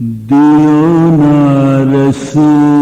দিও না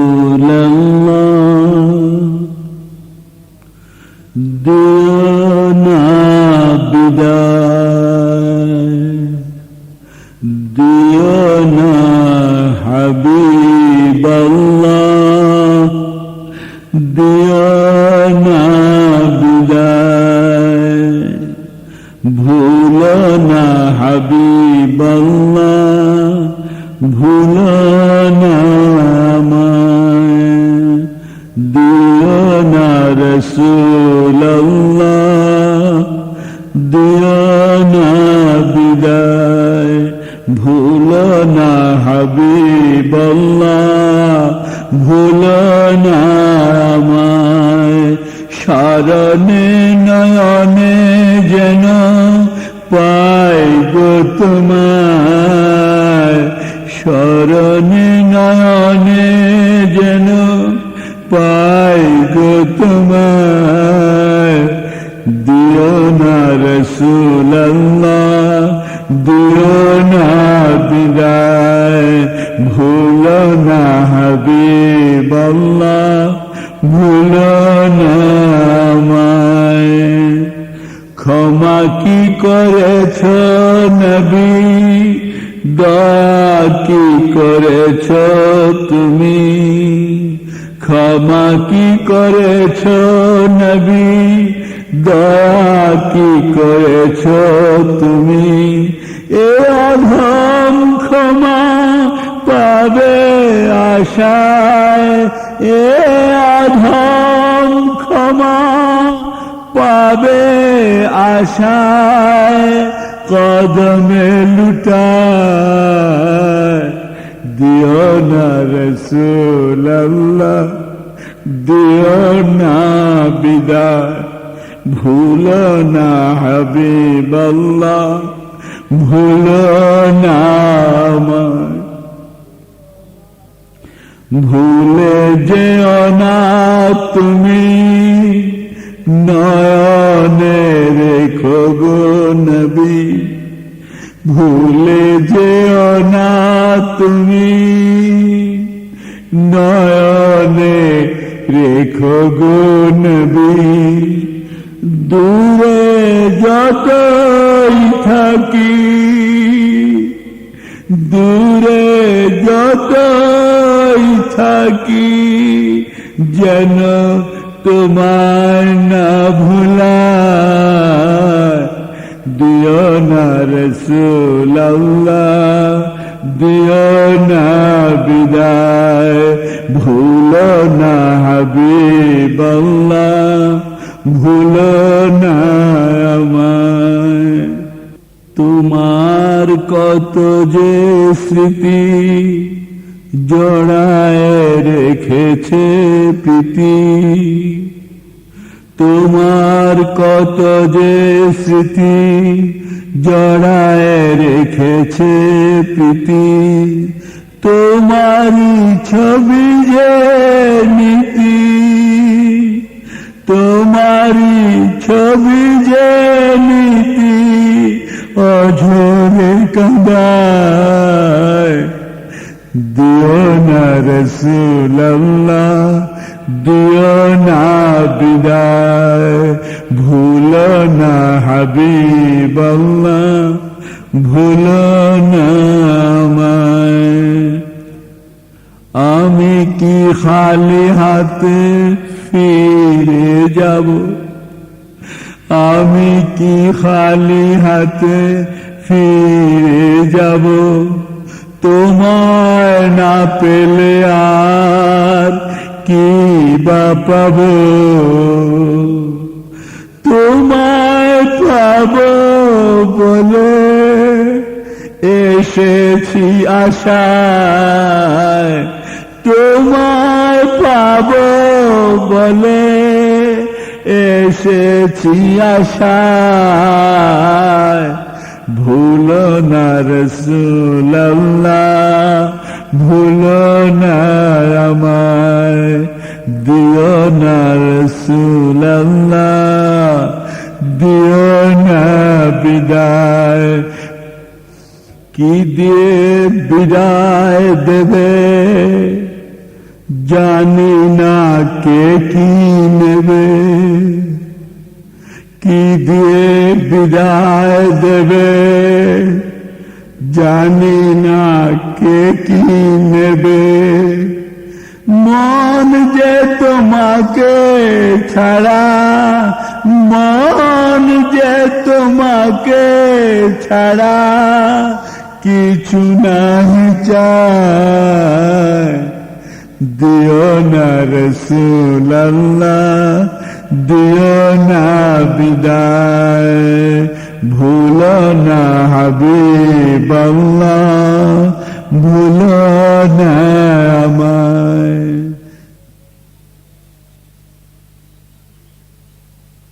ভুলো না হাবিবাল্লাহ, ভুলো না স্মরণে নয়নে যেন পাই গো তোমায়। স্মরণে নয়নে যেন পাই গো তোমায়। দিও না না আমায়। ক্ষমা কি করেছ নবী? কি করেছ তুমি? ক্ষমা কি করেছ নবী? কি করেছ তুমি? এ অধম ক্ষমা পাবে আশায় এ অধম ক্ষমা পাবে আশায়? কদমে লুটায়। দিও না রসুল্লাহ দিও না বিদায়। ভুলো না হাবিবাল্লাহ, ভুলো না ভুলে যেও না তুমি, নয়নে রেখো গো নবী। ভুলে যেও না তুমি, নয়নে রেখো গো নবী। দূরে যতই থাকি, দূরে যতই থাকি যেন তোমার না ভুলা দিও না রসুল্লাহ দিও না বিদায়। ভুলো না হাবিবাল্লাহ, ভুলো না আমায়। তোমার কত যে স্মৃতি জড়ায় রেখেছে প্রীতি। তোমার কত যে স্মৃতি জড়ায় রেখেছে প্রীতি। তোমারই ছবি যে নীতি, তোমারই ছবি যে নীতি অঝরে কাঁদায় রসুল্লাহ দিও না বিদায়, ভুলো না হাবিবাল্লাহ, ভুলো না আমি কি খালি হাতে ফিরে যাব? আমি কি খালি হাতে ফিরে যাব? না পেলে আর কি বা পাব? তোমায় পাব বলে এসেছি আশায়। তোমায় পাব বলে এসেছি আশায়। ভুল না রসুল্লাহ ভুলো না দিও না রসুল্লাহ দিও না বিদায়। কি দিয়ে বিদায় দেবে? জানি না কে কি নেবে। কি দিয়ে বিদায় দেবে? জানি না কে কি নেবে। মন যে তোমাকে ছাড়া, মন যে তোমাকে ছাড়া কিছু নাহি চায়। দিও না রসুল্লাহ দিও না বিদায়। ভুলো না হাবিব আল্লাহ ভুলো না